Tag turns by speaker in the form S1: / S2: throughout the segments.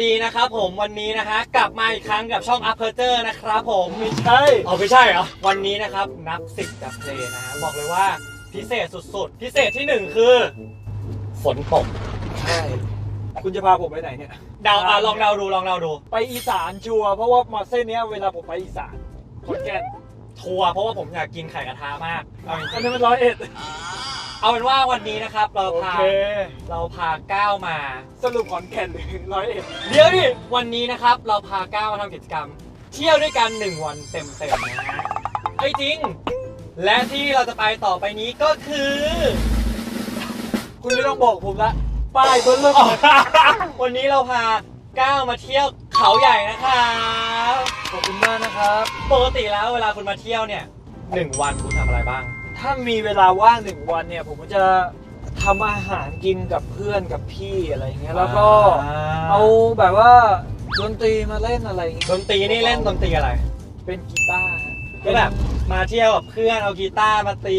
S1: ดีนะครับผมวันนี้นะฮะกลับมาอีกครั้งกับช่อง u p p e r t u r e นะครับผม
S2: ไม่ใช่
S1: เอาไม่ใช่เหรอ วันนี้นะครับนับสิบกับเพลงนะฮะบอกเลยว่าพิเศษสุดๆ พิเศษที่หนึ่งคือ ฝนตก
S2: ใช่คุณจะพาผมไปไหนเนี่ย
S1: เดาอะลองเดาดูลองเดาดู
S2: ไปอีสานชัวร์เพราะว่ามาเส้นเนี้ยเวลาผมไปอีสานขอนแก่น
S1: ทัวร์เพราะว่าผมอยากกินไข่กระทะมากเอาจ
S2: อั
S1: ริ
S2: น
S1: ง
S2: นี้มันร้อยเอ็ด
S1: ๆ เอาเป็นว่าวันนี้นะครับ เรา
S2: โอ
S1: พา
S2: เค
S1: เราพาก้าวมา
S2: สรุปขอนแก่นหรือร้อยเอ็ด
S1: เดี๋ยวดิวันนี้นะครับ เราพาก้าวมาทำกิจกรรม เที่ยวด้วยกันหนึ่งวันเต็มๆนะฮะไอ้ยจริง และที่เราจะไปต่อไปนี้ก็คือ
S2: คุณไม่ต้องบอกผมละป้ายเบิ้ลเริ่ม
S1: วันนี้เราพาก้าวมาเที่ยวเขาใหญ่นะครับ
S2: ขอบคุณมากนะครับ
S1: ปกติแล้วเวลาคุณมาเที่ยวเนี่ยหนึ่งวันคุณทำอะไรบ้าง
S2: ถ้ามีเวลาว่างหนึ่งวันเนี่ย ผมก็จะทำอาหารกินกับเพื่อนกับพี่อะไรอย่างเงี้ยแล้วก็เอาแบบว่าดนตรีมาเล่นอะไรอย่างเงี้ย
S1: ดนตรีนี่เล่นดนตรีอะไร
S2: เป็นกีตาร์ฮะ
S1: ก็แบบมาเที่ยวกับเพื่อนเอากีตาร์มาตี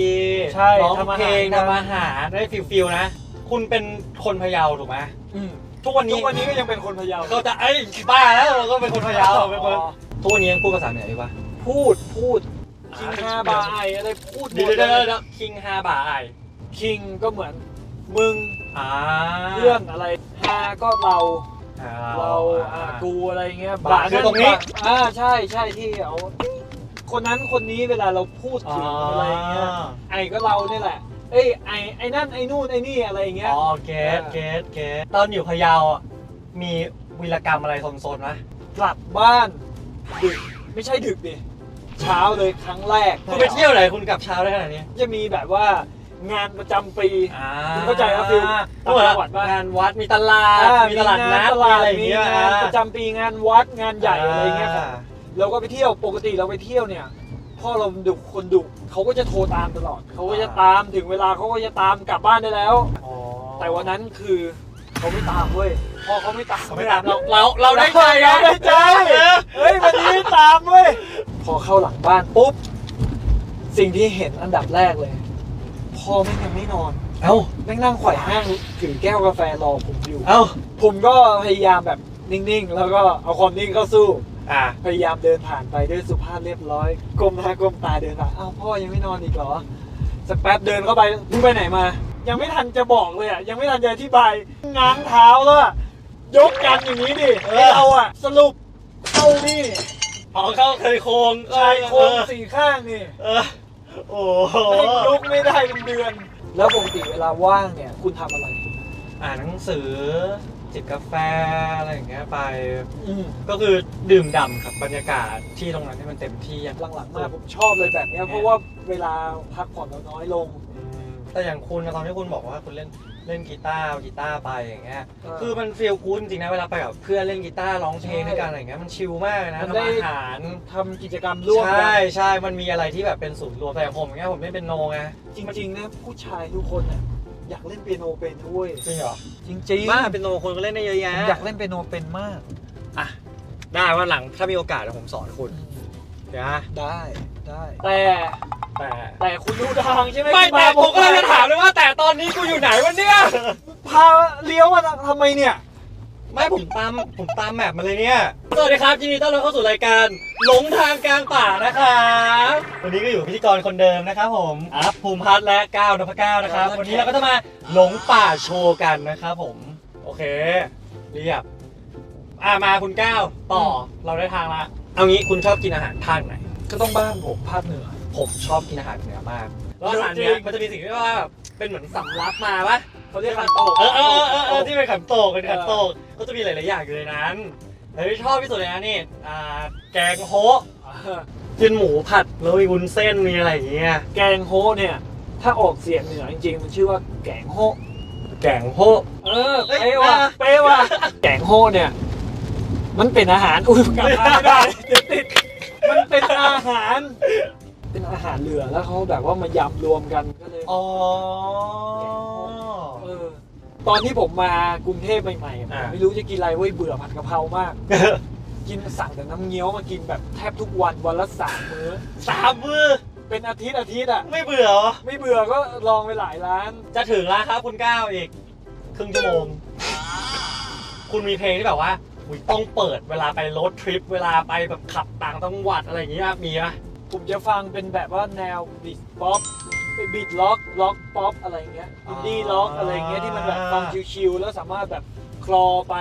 S2: ใช่
S1: ร้อง
S2: ทำอาหาร
S1: เพลง
S2: กัน
S1: ทำอาหารได้ฟิลฟิลๆนะ คุณเป็นคนพะเยาถูกไหม
S2: อืม
S1: ทุกวัน
S2: ทุ
S1: นี้
S2: กวันนี้ก็ยังเป็นคนพะเยา
S1: ก็จะไอ้ยบ้าแล้วเราก็เป็นคนพะเยาเป็นคน
S2: อ๋อ
S1: ทุกวันนี้ยังพูดภาษาเหนืออยู่ปะ
S2: พูดพูด คิง
S1: อ่า
S2: ฮาบาไออะไรพูดหม
S1: เดี๋ยว
S2: ด
S1: เดี๋ยว
S2: เล
S1: เดี๋ยวยคิงฮาบ่าไอ
S2: คิงก็เหมือน มึง
S1: อ่า
S2: เพื่อนอะไรฮาก็เรา
S1: อ่
S2: เราอ่ากูอะไรเงี้ย
S1: บ่าคือตรงนี้
S2: อ่าใช่ใช่ที่เอาคนนั้นคนนี้เวลาเราพูดถึงอะไรเงี้ยไอก็เราเนี่ยแหละเอ้ยไอไอนั่นไอนู่นไอนี่อะไรเงี้ย
S1: อ๋อเกตเกตเกตตอนอยู่พะเยาอะมีวีรกรรมอะไรโซนๆไหม
S2: กลับบ้านดึกไม่ใช่ดึกดิ เช้าเลยครั้งแรก
S1: คุณไปเที่ยวไหนคุณกลับเช้าได้ขนาดนี้
S2: จะมีแบบว่างานประจำปี
S1: อ่า
S2: คุณเข้าใจปะฟิล
S1: ก็เหมือน
S2: ต่างจังหวัดปะ
S1: งานวัดมีตลาด
S2: อ่
S1: มีตลาดนัด
S2: ต
S1: มี
S2: ลาด
S1: อะไรอย่าง
S2: มี
S1: เงี้ย
S2: งานประจำปีงานวัดงานใหญ่อะไรเงี้ยครับาเราก็ไปเที่ยวปกติเราไปเที่ยวเนี่ยพ่อเราดุคนดุเขาก็จะโทรตามตลอดเขาก็จะตามถึงเวลาเขาก็จะตามกลับบ้านได้แล้ว
S1: อ๋อ
S2: แต่วันนั้นคือเขาไม่ตามเว้ยพอเขาไม่ตาม
S1: เขาไม่ตามเราเราเราได้ใจ
S2: เราได้ใจ
S1: เออ
S2: เฮ้ยวันนี้ไม่ตามเว้ย พอเข้าหลังบ้านปุ๊บ สิ่งที่เห็นอันดับแรกเลย พ่อแม่งยังไม่นอน
S1: เอ้า
S2: แม่งนั่งไขว่ห้างถือแก้วกาแฟรอผมอยู่
S1: เอ้า
S2: ผมก็พยายามแบบนิ่งๆ แล้วก็เอาความนิ่งเข้าสู้
S1: อ่า
S2: พยายามเดินผ่านไปด้วยสุภาพเรียบร้อยก้มหน้าก้มตาเดินผ่านอ้าวพ่อยังไม่นอนอีกเหรอสักแป๊บเดินเข้าไปมึงไปไหนมา ยังไม่ทันจะบอกเลยอะยังไม่ทันจะอธิบายง้างเท้าแล้วอะยกกันอย่างนี้ดิ
S1: เออ
S2: ให้เราอะสรุปเข้านี่
S1: อ๋อเขาเคยโครง
S2: ชายโครง
S1: เออ
S2: สี่ข้างนี่
S1: เออโอ้โห
S2: แม่งยกไม่ได้เป็นเดือน แล้วปกติเวลาว่างเนี่ย คุณทำอะไร
S1: อ่านหนังสือ จิบกาแฟ อะไรอย่างเงี้ยไป
S2: อืม
S1: ก็คือดื่มด่ำกับบรรยากาศที่ตรงนั้นที่มันเต็มที่อย่าง
S2: หลังๆมาผมชอบเลยแบบเนี้ยเพราะว่าเวลาพักผ่อนเราน้อยลง
S1: อืมแต่อย่างคุณนะตอนที่คุณบอกว่าคุณเล่น เล่นกีตาร์เอากีตาร์ไปอย่างเงี้ย
S2: เออ
S1: คือมันฟีลกูดจริงๆนะเวลาไปกับเพื่อนเล่นกีตาร์ร้องเพลง
S2: ใช่
S1: ด้วยกันอะไรอย่างเงี้ยมันชิลมากนะ
S2: มัน
S1: ทำ
S2: ได้
S1: อาหาร
S2: ทำกิจกรรมร่วมกั
S1: ใช่
S2: น
S1: ใช่มันมีอะไรที่แบบเป็นศูนย์รวมแต่อย่างผมอย่างเงี้ยผมเล่นเป็นโนไง
S2: จริงๆนะผู้ชายทุกคนน่ะอยากเล่นเปียโนเป็นด้วย
S1: จริงเหรอ
S2: จริงๆ
S1: บ้าเป็นโนคนก็เล่นได้เยอะ
S2: ผ
S1: แยะ
S2: มอยากเล่นเปียโนเป็นมาก
S1: อะได้วันหลังถ้ามีโอกาสเดี๋ยวผมสอนคุณเดี๋ยวนะ
S2: ได้ได้แต่
S1: แต่
S2: แต่คุณรู้ทางใช่ไหม
S1: ไม่
S2: คุณ
S1: แต่
S2: พา
S1: ผมก็เลยจะถามเลย
S2: พาเลี้ยวมาทำไมเนี่ย
S1: ไม่ผมตามผมตามแมปมาเลยเนี่ย สวัสดีครับยินดีต้อนรับเข้าสู่รายการหลงทางกลางป่านะครับวันนี้ก็อยู่กับพิธีกรคนเดิมนะครับผมอัพภูมิพัฒน์และก้าวนพก้าวนะครับ วันนี้เราก็จะมาหลงป่าโชว์กันนะครับผม โอเค เรียบ อ่ามาคุณก้าวต่อเราได้ทางละเอางี้คุณชอบกินอาหารภาคไหน
S2: ก็ต้องบ้านผมภาคเหนือ
S1: ผมชอบกินอาหารเหนือมากแล้วอาหารเหนือมันจะมีสิ่งที่ว่าแบบเป็นเหมือนสำรับมาปะ
S2: เขาเรียกขันโตก
S1: เออเออเออเออเออที่เป็นขันโตกเป็นขันโตกก็จะมีหลาย ๆ อย่างอยู่ในนั้นแต่ที่ชอบที่สุดเลยนะนี่อ่าแกงโฮะ
S2: เออ
S1: กินหมูผัดแล้วมีวุ้นเส้นมีอะไรอย่างเงี้ย
S2: แกงโฮเนี่ย ถ้าออกเสียงเหนือจริงๆมันชื่อว่าแกงโฮ
S1: แกงโฮะ
S2: เออ
S1: เอ้ย
S2: เป๊ะว่ะ
S1: อะ
S2: เป๊ะว่ะแกงโฮเนี่ย มันเป็นอาหารอุ้ยกลับมาไม่ได้เดี๋ยวติดมันเป็นอาหาร เป็นอาหารเหลือแล้วเขาแบบว่ามายำรวมกันก็เลย
S1: อ๋อ
S2: เออ ตอนที่ผมมากรุงเทพใหม่ๆ
S1: อ่า
S2: ผมไม่รู้จะกินอะไรเว้ยเบื่อผัดกะเพรามาก กินสั่งแต่น้ำเงี้ยวมากินแบบแทบทุกวันวันละสามมื้อ
S1: สามมือ
S2: เป็นอาทิตย์อาทิตย์อะ
S1: ไม่เบื่อเหรอ
S2: ไม่เบื่อก็ลองไปหลายร้าน
S1: จะถึงแล้วครับคุณก้าวอีก ครึ่งชั่วโมง คุณมีเพลงที่แบบว่าอุ๊ยต้องเปิดเวลาไปรถทริป เวลาไปแบบขับต่างจังหวัดอะไรอย่างเงี้ยมีปะ
S2: ผมจะฟังเป็นแบบว่าแนวบิดป๊อปบิดล็อก ล็อกป๊อปอะไรเงี้ยอินดี้ล็อกอะไรเงี้ยที่มันแบบฟังชิลๆแล้วสามารถแบบคลอไป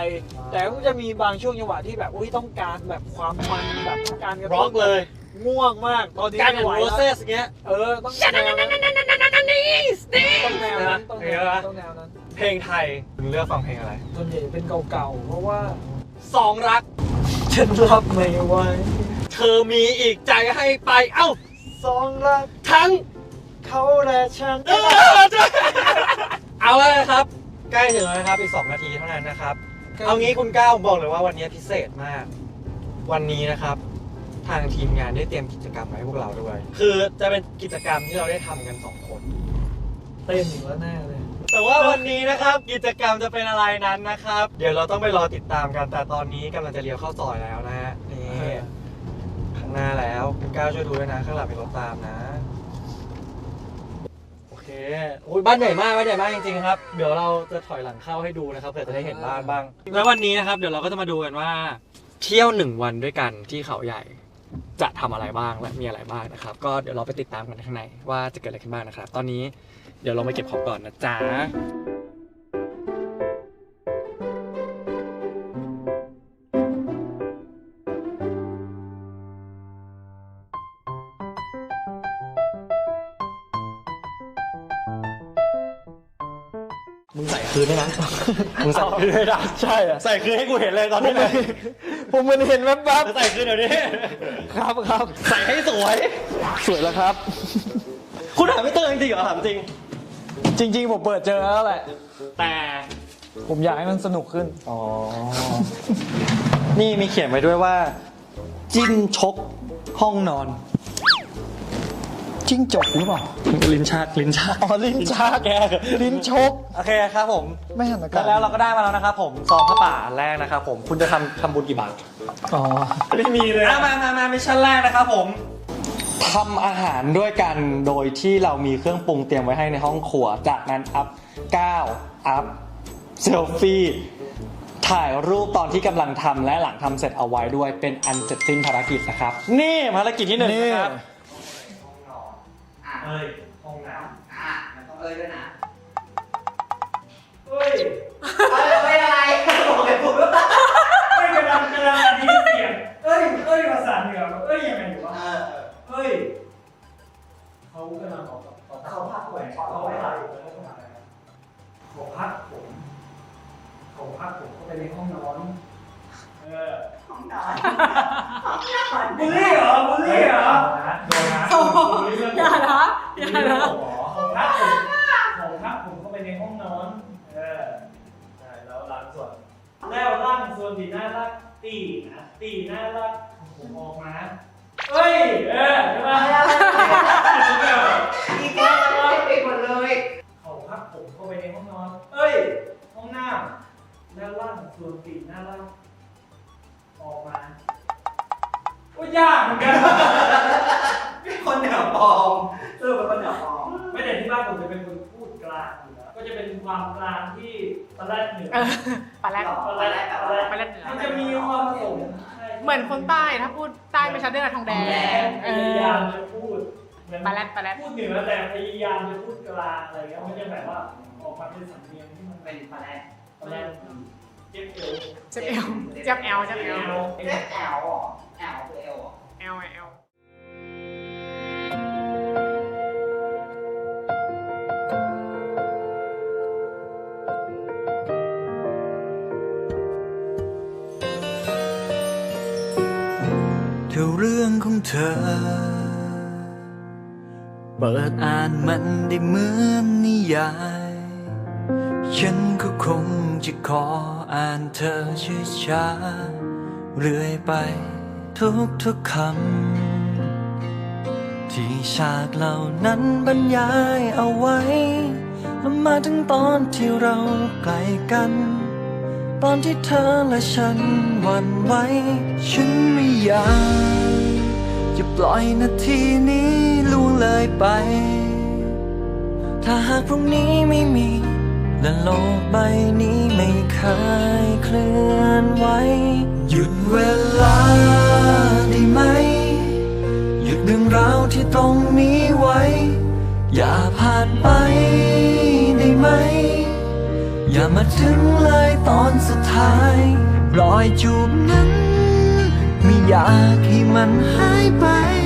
S2: แต่ก็จะมีบางช่วงจังหวะที่แบบอุ้ยต้องการแบบความมันแบบต้องการกระ
S1: ร็
S2: ตุ้
S1: อนกเลย
S2: ง่วงมากตอนนี้
S1: การ
S2: ไม่
S1: อย่าง
S2: ไหว
S1: โร
S2: แล้ว
S1: เซสเงี้ย
S2: เออต้องแนวนั้นต้องแนวนั้นต้องแนวนั้นต้องแนวนั้น
S1: เพลงไทยคุณเลือกฟังเพลงอะไร
S2: ส่วนใหญ่เป็นเก่าๆเพราะว่า
S1: สองรัก
S2: ฉันรับไม่ไหว
S1: เธอมีอีกใจให้ไปเอ้า
S2: สองรัก
S1: ทั้ง
S2: เขาและฉัน
S1: เออเอาแล้วนะครับ ใกล้ถึงแล้วนะครับ อีก 2 นาทีเท่านั้นนะครับ เอางี้คุณก้าวบอกเลยว่าวันนี้พิเศษมาก วันนี้นะครับ ทางทีมงานได้เตรียมกิจกรรมมาให้พวกเราด้วย คือจะเป็นกิจกรรมที่เราได้ทำกัน 2 คน
S2: เต้นอยู่แล้วแน่เลย
S1: แต่ว่าวันนี้นะครับกิจกรรมจะเป็นอะไรนั้นนะครับ เดี๋ยวเราต้องไปรอติดตามกัน แต่ตอนนี้กำลังจะเลี้ยวเข้าซอยแล้วนะฮะนี่ข้างหน้าแล้วคุณก้าวช่วยดูด้วยนะ ข้างหลังมีรถตามนะ โอ้ยบ้านใหญ่มากบ้านใหญ่มากจริงๆครับ เดี๋ยวเราจะถอยหลังเข้าให้ดูนะครับเผื่อจะได้เห็นบ้านบ้าง แล้ววันนี้นะครับ เดี๋ยวเราก็จะมาดูกันว่า เที่ยวหนึ่งวันด้วยกันที่เขาใหญ่ จะทำอะไรบ้างและมีอะไรบ้างนะครับ ก็เดี๋ยวเราไปติดตามกันข้างในว่าจะเกิดอะไรขึ้นบ้างนะครับ ตอนนี้เดี๋ยวเราไปเก็บของก่อนนะจ๊ะ มึงใส่คืนด้วยนะ มึงใส่คืนด้วยนะ
S2: ใช่อะ
S1: ใส่คืนให้กูเห็นเลยตอนนี้เลย
S2: ผมมันเห็นแวบ
S1: ใส่คืนเดี๋ยวนี้
S2: ๆครับครับ
S1: ใส่ให้สวย
S2: สวยแล้วครับ
S1: คุณหาไม่เจอจริงๆเหรอถามจริง
S2: จริง ๆ ผมเปิดเจอแล้วแหละ
S1: แต่
S2: ผมอยากให้มันสนุกขึ้น
S1: อ๋อ นี่มีเขียนไว้ด้วยว่า จิ้นชกห้องนอน
S2: จิ้งจกหรือเปล่า
S1: ลิ้นชักลิ้นชัก
S2: อ๋อลิ้นชัก
S1: แก
S2: ลิ้นชก
S1: โอเคครับผม
S2: ไม่หันอากาศ
S1: แล้วเราก็ได้มาแล้วนะครับผมซองผ้าป่าอันแรกนะครับผมคุณจะทำทำบุญกี่บาท
S2: อ๋อ
S1: ไม่มีเลยมามามามิชชั่นแรกนะครับผมทำอาหารด้วยกันโดยที่เรามีเครื่องปรุงเตรียมไว้ให้ในห้องครัว จากนั้นอัพ9อัพเซลฟี่ถ่ายรูปตอนที่กำลังทำและหลังทำเสร็จเอาไว้ด้วยเป็นอันเสร็จสิ้นภารกิจนะครับ นี่ภารกิจที่หนึ่ง
S2: นี่
S1: นะครับ
S3: อะ
S1: เอ้ยห้องน้ำ
S3: อะมันต้องเอ้ยด้วยนะ
S1: เฮ้ย
S3: เอ้ยเอ้ยอะไรบอกเลยพูดว่า
S2: ไม่กำลังกำลังอันนี้เสียงเอ้ยเอ้ยภาษาเหนือเอ้ยยังไงอยู่วะ
S3: เออ
S2: เอ้ยเขากำลังออกกับ
S3: เขาพักแหวน
S2: เขา
S3: เขา
S2: ไป
S3: ไป
S2: ถ่า
S3: ถ่ายย
S2: เขาพักผมเขาพักผมเข้าไปในห้องนอน เออ
S3: ห้องนอนห้องนอน
S2: บูลลี่เหรอบูลลี่เหรอโดนนะ
S4: อย่านะอย่านะ
S2: ของพักผมของพักผมเข้าไปในห้องนอน เออใช่แล้วล้างส่วนแล้วร่างส่วนที่น่ารักตีนะตีน่ารักผมออกมา จะเป็นคนพูดกลางอยู่แล้วก็จะเป็นความกลางที่ตะแลดเหนือ
S4: เออปลาแรด
S3: ตอนแรกแบบว่า
S4: ปลาแรดเหนือ
S2: มันจะมีความผสม
S4: เหมือนคนใต้ถ้าพูดใต้ไม่ชัดเรื่องทองแดง
S2: พ
S4: เอยา
S2: ยาม
S4: อ
S2: จะพูดเหมือน
S4: ปลาแรดปลาแรด
S2: พูดเหนือแต่พยายามจะพูดกลางอะไรเงี้ยมันจะแบบว่าออกมาเป็นสำเนียงที่มัน
S3: เป็นปลาแรด
S2: ตะแลดเจ็บเอว
S4: เจ็บเอวเจ็บแอลเจ็บแอล
S3: เจ๊แอลเหรอ
S5: ของเธอ เปิดอ่านมันได้เหมือนนิยาย ฉันก็คงจะขออ่านเธอช้าๆเรื่อยไปทุกทุกคำ ที่ฉากเหล่านั้นบรรยายเอาไว้แล้วมาถึงตอนที่เราไกลกัน ตอนที่เธอและฉันหวั่นไหวฉันไม่อยาก ปล่อยนาทีนี้ล่วงเลยไป ถ้าหากพรุ่งนี้ไม่มี และโลกใบนี้ไม่เคยเคลื่อนไหวหยุดเวลาได้ไหม หยุดเรื่องราวที่ตรงนี้ไว้ อย่าผ่านไปได้ไหม อย่ามาถึงเลยตอนสุดท้าย รอยจูบนั้น ไม่อยากให้มันหาย bye bye.